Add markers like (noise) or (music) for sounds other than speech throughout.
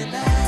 you.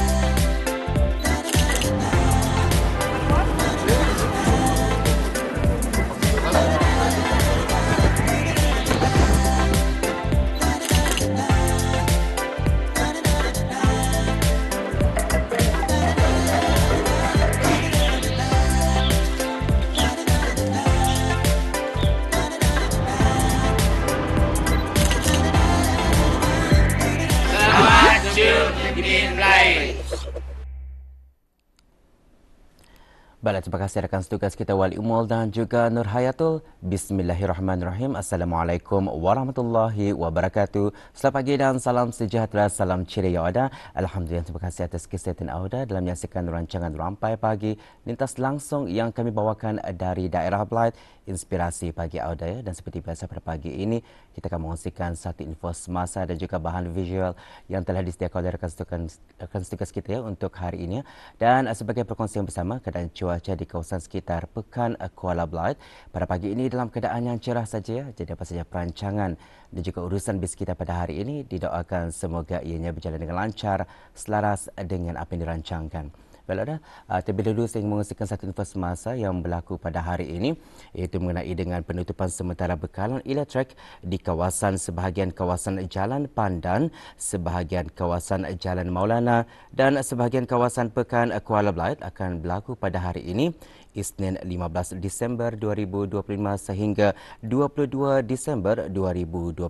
Baiklah, terima kasih rakan setugas kita Wali Umul dan juga Nur Hayatul. Bismillahirrahmanirrahim. Assalamualaikum warahmatullahi wabarakatuh. Selamat pagi dan salam sejahtera, salam ceria Auda. Alhamdulillah, terima kasih atas kesihatan Auda dalam menyaksikan rancangan Rampai Pagi lintas langsung yang kami bawakan dari daerah Blight inspirasi pagi Auda ya. dan seperti biasa pada pagi ini kita akan mengongsikan satu info semasa dan juga bahan visual yang telah disediakan oleh rakan tugas kita ya untuk hari ini ya. dan sebagai perkongsian bersama keadaan cuaca di kawasan sekitar Pekan Kuala Blight pada pagi ini dalam keadaan yang cerah saja jadi apa saja perancangan dan juga urusan bis kita pada hari ini didoakan semoga ianya berjalan dengan lancar selaras dengan apa yang dirancangkan. Baiklah dah, terlebih dahulu saya ingin mengusirkan satu info semasa yang berlaku pada hari ini iaitu mengenai dengan penutupan sementara bekalan elektrik di kawasan sebahagian kawasan Jalan Pandan, sebahagian kawasan Jalan Maulana dan sebahagian kawasan Pekan Kuala Blight akan berlaku pada hari ini Isnin 15 Disember 2025 sehingga 22 Disember 2025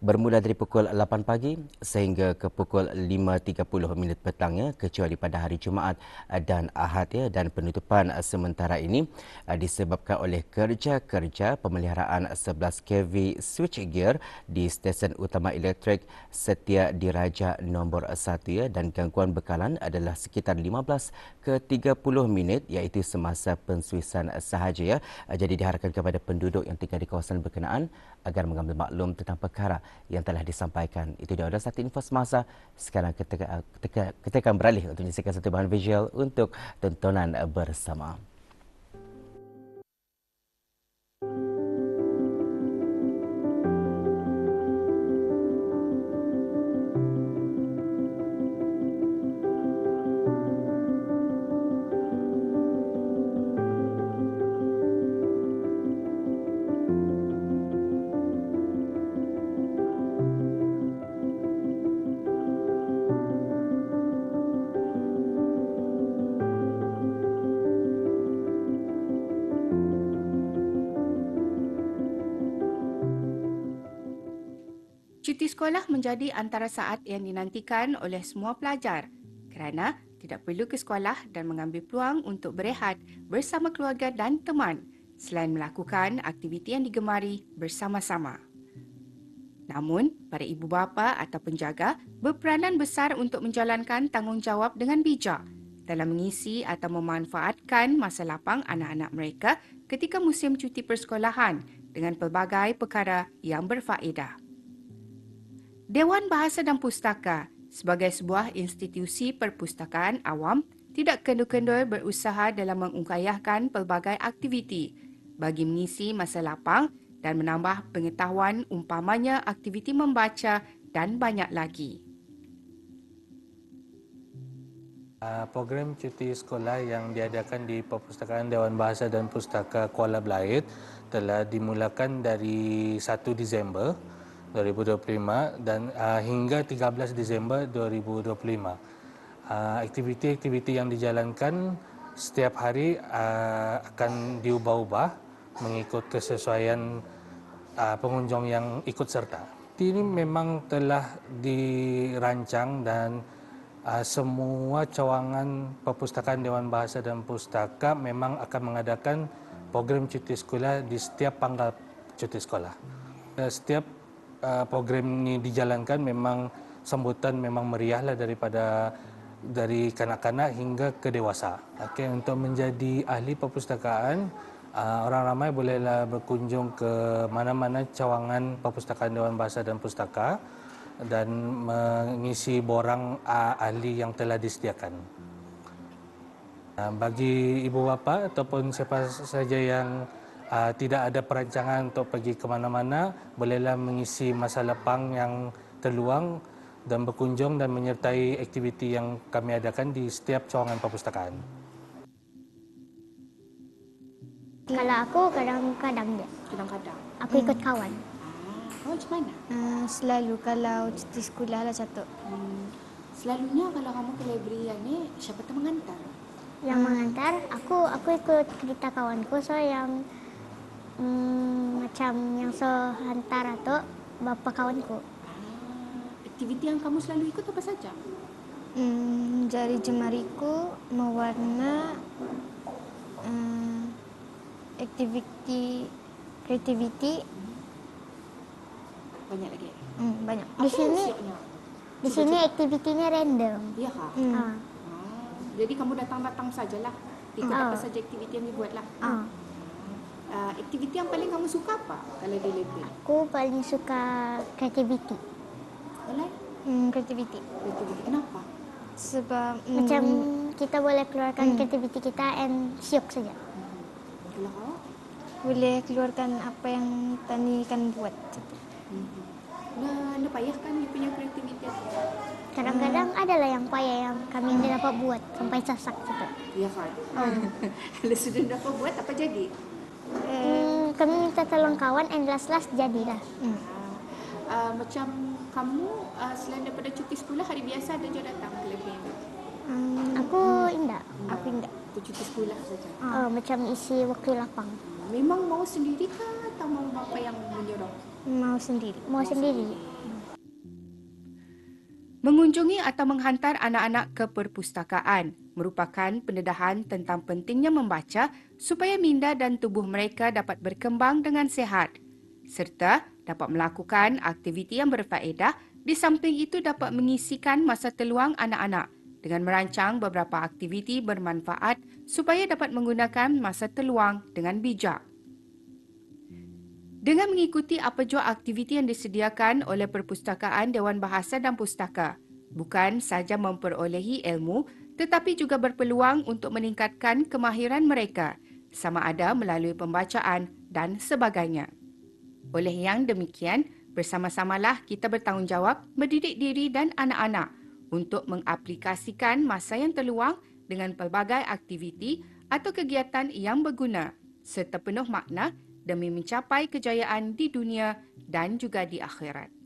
bermula dari pukul 8 pagi sehingga ke pukul 5.30 minit petangnya kecuali pada hari Jumaat dan Ahad ya dan penutupan sementara ini disebabkan oleh kerja-kerja pemeliharaan 11 kV switchgear di stesen utama elektrik Setia Diraja nombor 1 ya dan gangguan bekalan adalah sekitar 15 ke 30 minit iaitu semasa pensuisan sahaja ya. Jadi diharapkan kepada penduduk yang tinggal di kawasan berkenaan agar mengambil maklum tentang perkara yang telah disampaikan. Itu dia ada satu info semasa. Sekarang kita, kita, kita akan beralih untuk menyaksikan satu bahan visual untuk tontonan bersama. Cuti sekolah menjadi antara saat yang dinantikan oleh semua pelajar kerana tidak perlu ke sekolah dan mengambil peluang untuk berehat bersama keluarga dan teman selain melakukan aktiviti yang digemari bersama-sama. Namun, para ibu bapa atau penjaga berperanan besar untuk menjalankan tanggungjawab dengan bijak dalam mengisi atau memanfaatkan masa lapang anak-anak mereka ketika musim cuti persekolahan dengan pelbagai perkara yang berfaedah. Dewan Bahasa dan Pustaka sebagai sebuah institusi perpustakaan awam tidak kendor-kendor berusaha dalam mengungkayahkan pelbagai aktiviti bagi mengisi masa lapang dan menambah pengetahuan umpamanya aktiviti membaca dan banyak lagi. Ah, program cuti sekolah yang diadakan di Perpustakaan Dewan Bahasa dan Pustaka Kuala Belait telah dimulakan dari 1 Disember 2025 dan uh, hingga 13 Disember 2025. Uh, aktiviti-aktiviti yang dijalankan setiap hari uh, akan diubah-ubah mengikut kesesuaian uh, pengunjung yang ikut serta. Ini memang telah dirancang dan uh, semua cawangan perpustakaan Dewan Bahasa dan Pustaka memang akan mengadakan program cuti sekolah di setiap panggal cuti sekolah. Setiap uh, program ini dijalankan memang sambutan memang meriahlah daripada dari kanak-kanak hingga ke dewasa. Okey untuk menjadi ahli perpustakaan uh, orang ramai bolehlah berkunjung ke mana-mana cawangan perpustakaan Dewan Bahasa dan Pustaka dan mengisi borang uh, ahli yang telah disediakan. Uh, bagi ibu bapa ataupun siapa saja yang uh, tidak ada perancangan untuk pergi ke mana-mana, bolehlah mengisi masa lapang yang terluang dan berkunjung dan menyertai aktiviti yang kami adakan di setiap cawangan perpustakaan. Kalau aku kadang-kadang je. Kadang-kadang. Aku ikut kawan. Ah, kau macam mana? Uh, selalu kalau cuti sekolah lah satu. Hmm, selalunya kalau kamu ke library yang ni, siapa tu mengantar? Yang mengantar, aku aku ikut cerita kawanku so yang mm, macam yang so hantar atau bapa kawanku. Ah, aktiviti yang kamu selalu ikut apa saja? Hmm, jari jemariku mewarna uh, aktiviti kreativiti Banyak lagi. hmm, banyak. Di Apa sini maksudnya? di sini aktivitinya random. Ya kah? Hmm. Ah, jadi kamu datang-datang sajalah. Ikut Ah. apa saja aktiviti yang dibuat lah. ah. Uh, aktiviti yang paling kamu suka apa kalau di library? Aku paling suka kreativiti. Oleh? Hmm, kreativiti. Aktiviti. Kenapa? Sebab hmm, Macam kita boleh keluarkan kreativiti kita and syuk saja. Kalau kau? boleh keluarkan apa yang tani kan buat. Hmm. Nah, anda payahkan dia punya kreativiti. Kadang-kadang adalah yang payah yang kami tidak dapat buat sampai sasak gitu. Ya kan? (laughs) Kalau sudah dapat buat, apa jadi? Hmm, kami minta tolong kawan and last-last jadilah. Hmm. Uh, macam kamu uh, selain daripada cuti sekolah hari biasa ada juga datang ke library. Hmm, Aku indah. aku tidak. Untuk cuti sekolah saja. Oh, macam isi waktu lapang. Memang mau sendiri kah atau mau bapa yang menyuruh? Mau sendiri. Mau sendiri. Mengunjungi atau menghantar anak-anak ke perpustakaan merupakan pendedahan tentang pentingnya membaca supaya minda dan tubuh mereka dapat berkembang dengan sehat serta dapat melakukan aktiviti yang berfaedah di samping itu dapat mengisikan masa terluang anak-anak dengan merancang beberapa aktiviti bermanfaat supaya dapat menggunakan masa terluang dengan bijak. Dengan mengikuti apa jua aktiviti yang disediakan oleh Perpustakaan Dewan Bahasa dan Pustaka, bukan sahaja memperolehi ilmu tetapi juga berpeluang untuk meningkatkan kemahiran mereka sama ada melalui pembacaan dan sebagainya. Oleh yang demikian, bersama-samalah kita bertanggungjawab mendidik diri dan anak-anak untuk mengaplikasikan masa yang terluang dengan pelbagai aktiviti atau kegiatan yang berguna serta penuh makna demi mencapai kejayaan di dunia dan juga di akhirat.